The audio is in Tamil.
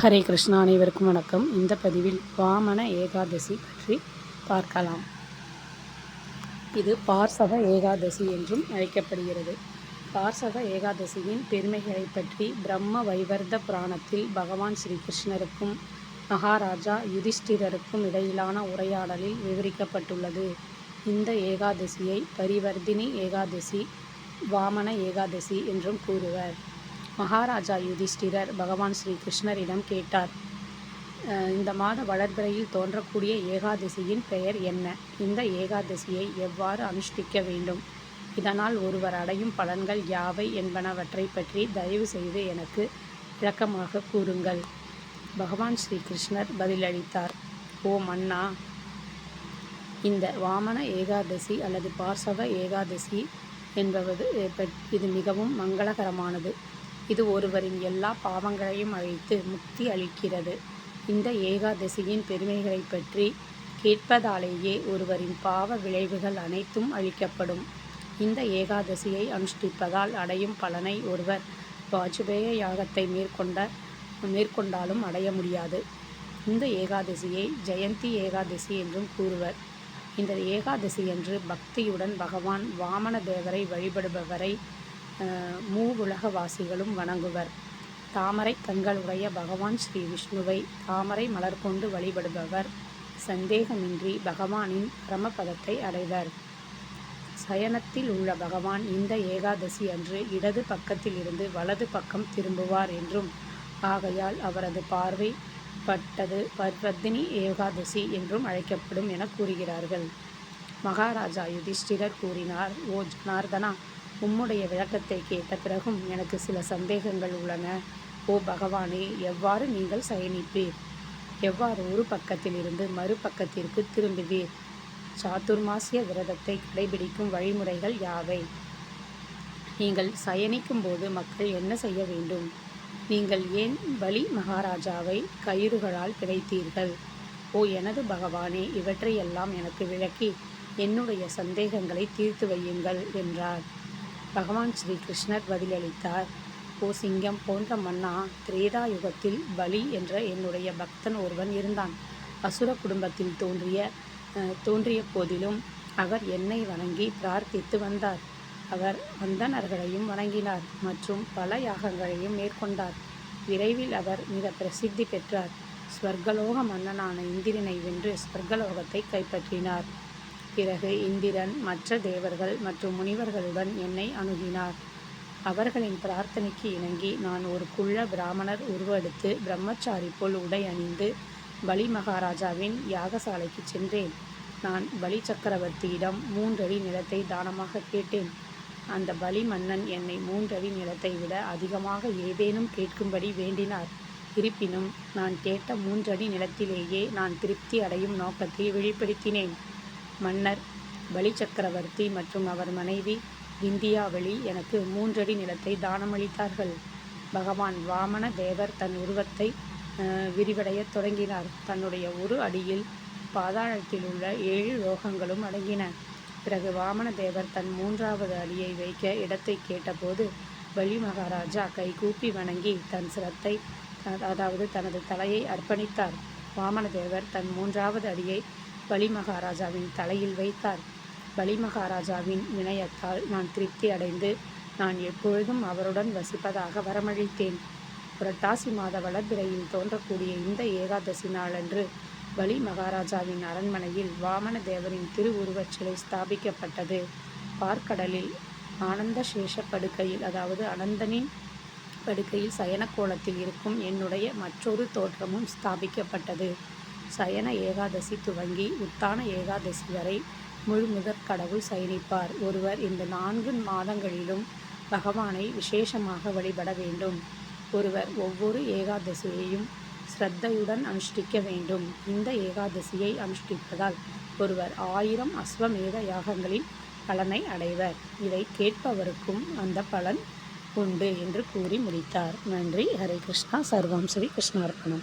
ஹரே கிருஷ்ணா அனைவருக்கும் வணக்கம். இந்த பதிவில் வாமன ஏகாதசி பற்றி பார்க்கலாம். இது பார்சவ ஏகாதசி என்றும் அழைக்கப்படுகிறது. பார்சவ ஏகாதசியின் பெருமைகளை பற்றி பிரம்ம வைவர்த புராணத்தில் பகவான் ஸ்ரீகிருஷ்ணருக்கும் மகாராஜா யுதிஷ்டிரருக்கும் இடையிலான உரையாடலில் விவரிக்கப்பட்டுள்ளது. இந்த ஏகாதசியை பரிவர்த்தினி ஏகாதசி வாமன ஏகாதசி என்றும் கூறுவர். மகாராஜா யுதிஷ்டிரர் பகவான் ஸ்ரீ கிருஷ்ணரிடம் கேட்டார் இந்த மாத வளர்பிறையில் தோன்றக்கூடிய ஏகாதசியின் பெயர் என்ன? இந்த ஏகாதசியை எவ்வாறு அனுஷ்டிக்க வேண்டும்? இதனால் ஒருவர் அடையும் பலன்கள் யாவை என்பனவற்றை பற்றி தயவு செய்து எனக்கு விளக்கமாக கூறுங்கள். பகவான் ஸ்ரீ கிருஷ்ணர் பதிலளித்தார் ஓ மன்னா இந்த வாமன ஏகாதசி அல்லது பார்சவ ஏகாதசி என்பது இது மிகவும் மங்களகரமானது. இது ஒருவரின் எல்லா பாவங்களையும் அழித்து முக்தி அளிக்கிறது. இந்த ஏகாதசியின் பெருமைகளை பற்றி கேட்பதாலேயே ஒருவரின் பாவ விளைவுகள் அனைத்தும் அழிக்கப்படும். இந்த ஏகாதசியை அனுஷ்டிப்பதால் அடையும் பலனை ஒருவர் வாஜ்பேய யாகத்தை மேற்கொண்ட மேற்கொண்டாலும் அடைய முடியாது. இந்த ஏகாதசியை ஜெயந்தி ஏகாதசி என்றும் கூறுவர். இந்த ஏகாதசி என்று பக்தியுடன் பகவான் வாமன தேவரை வழிபடுபவரை மூவுலகவாசிகளும் வணங்குவர். தாமரை கண்களுடைய பகவான் ஸ்ரீ விஷ்ணுவை தாமரை மலர் கொண்டு வழிபடுபவர். சந்தேகமின்றி பகவானின் பரமபதத்தை அடைவர். சயனத்தில் உள்ள பகவான் இந்த ஏகாதசி அன்று இடது பக்கத்திலிருந்து வலது பக்கம் திரும்புவார் என்றும் ஆகையால் அவரது பார்வை பட்டது பத்மினி ஏகாதசி என்றும் அழைக்கப்படும் என கூறுகிறார்கள். மகாராஜா யுதிஷ்டிரர் கூறினார் ஓ ஜனார்தனா உம்முடைய விளக்கத்தை கேட்ட பிறகும் எனக்கு சில சந்தேகங்கள் உள்ளன. ஓ பகவானே எவ்வாறு நீங்கள் சயனிப்பீர்? எவ்வாறு ஒரு பக்கத்திலிருந்து மறுபக்கத்திற்கு திரும்புவீர்? சாத்துர்மாசிய விரதத்தை கடைபிடிக்கும் வழிமுறைகள் யாவை? நீங்கள் சயனிக்கும் போது மக்கள் என்ன செய்ய வேண்டும்? நீங்கள் ஏன் பலி மகாராஜாவை கயிறுகளால் பிழைத்தீர்கள் ஓ எனது பகவானே இவற்றையெல்லாம் எனக்கு விளக்கி என்னுடைய சந்தேகங்களை தீர்த்து வையுங்கள் என்றார். பகவான் ஸ்ரீ கிருஷ்ணர் பதிலளித்தார். ஓ சிங்கம் போன்ற மன்னா திரேதா யுகத்தில் பலி என்ற என்னுடைய பக்தன் ஒருவன் இருந்தான். அசுர குடும்பத்தில் தோன்றிய தோன்றிய போதிலும் அவர் என்னை வணங்கி பிரார்த்தித்து வந்தார். அவர் வந்தனர்களையும் வணங்கினார் மற்றும் பல யாகங்களையும் மேற்கொண்டார். விரைவில் அவர் மிக பிரசித்தி பெற்றார். ஸ்வர்கலோக மன்னனான இந்திரனை வென்று ஸ்வர்கலோகத்தை கைப்பற்றினார். பிறகு இந்திரன் மற்ற தேவர்கள் மற்றும் முனிவர்களுடன் என்னை அணுகினார். அவர்களின் பிரார்த்தனைக்கு இணங்கி நான் ஒரு குள்ள பிராமணர் உருவெடுத்து பிரம்மச்சாரி போல் உடை அணிந்து பலி மகாராஜாவின் யாகசாலைக்கு சென்றேன். நான் பலி சக்கரவர்த்தியிடம் மூன்றடி நிலத்தை தானமாக கேட்டேன். அந்த பலி மன்னன் என்னை மூன்றடி நிலத்தை விட அதிகமாக ஏதேனும் கேட்கும்படி வேண்டினார். இருப்பினும் நான் கேட்ட மூன்றடி நிலத்திலேயே நான் திருப்தி அடையும் நோக்கத்தை வெளிப்படுத்தினேன். மன்னர் பலி சக்கரவர்த்தி மற்றும் அவர் மனைவி விந்தியாவளி எனக்கு மூன்றடி நிலத்தை தானமளித்தார்கள். பகவான் வாமன தேவர் தன் உருவத்தை விரிவடையத் தொடங்கினார். தன்னுடைய ஒரு அடியில் பாதாளத்தில் உள்ள ஏழு லோகங்களும் அடங்கின. பிறகு வாமன தேவர் தன் மூன்றாவது அடியை வைக்க இடத்தை கேட்டபோது பலி மகாராஜா கைகூப்பி வணங்கி தன் சிரத்தை அதாவது தனது தலையை அர்ப்பணித்தார். வாமனதேவர் தன் மூன்றாவது அடியை பலி மகாராஜாவின் தலையில் வைத்தார். பலி மகாராஜாவின் வினயத்தால் நான் திருப்தி அடைந்து நான் எப்பொழுதும் அவருடன் வசிப்பதாக வரமளித்தேன். புரட்டாசி மாத வளர்பிறையில் தோன்றக்கூடிய இந்த ஏகாதசி நாளன்று பலி மகாராஜாவின் அரண்மனையில் வாமன தேவரின் திருவுருவச் சிலை ஸ்தாபிக்கப்பட்டது. பார்க்கடலில் ஆனந்த சேஷ படுக்கையில் அதாவது அனந்தனின் படுக்கையில் சயனக்கோலத்தில் இருக்கும் என்னுடைய மற்றொரு தோற்றமும் ஸ்தாபிக்கப்பட்டது. சயன ஏகாதசி துவங்கி உத்தான ஏகாதசி வரை முழுமுதற் கடவுள் சயனிப்பார். ஒருவர் இந்த நான்கு மாதங்களிலும் பகவானை விசேஷமாக வழிபட வேண்டும். ஒருவர் ஒவ்வொரு ஏகாதசியையும் ஸ்ரத்தையுடன் அனுஷ்டிக்க வேண்டும். இந்த ஏகாதசியை அனுஷ்டிப்பதால் ஒருவர் ஆயிரம் அஸ்வமேத யாகங்களின் பலனை அடைவர். இதை கேட்பவருக்கும் அந்த பலன் உண்டு என்று கூறி முடித்தார். நன்றி. ஹரே கிருஷ்ணா. சர்வம் ஸ்ரீ கிருஷ்ணார்ப்பணம்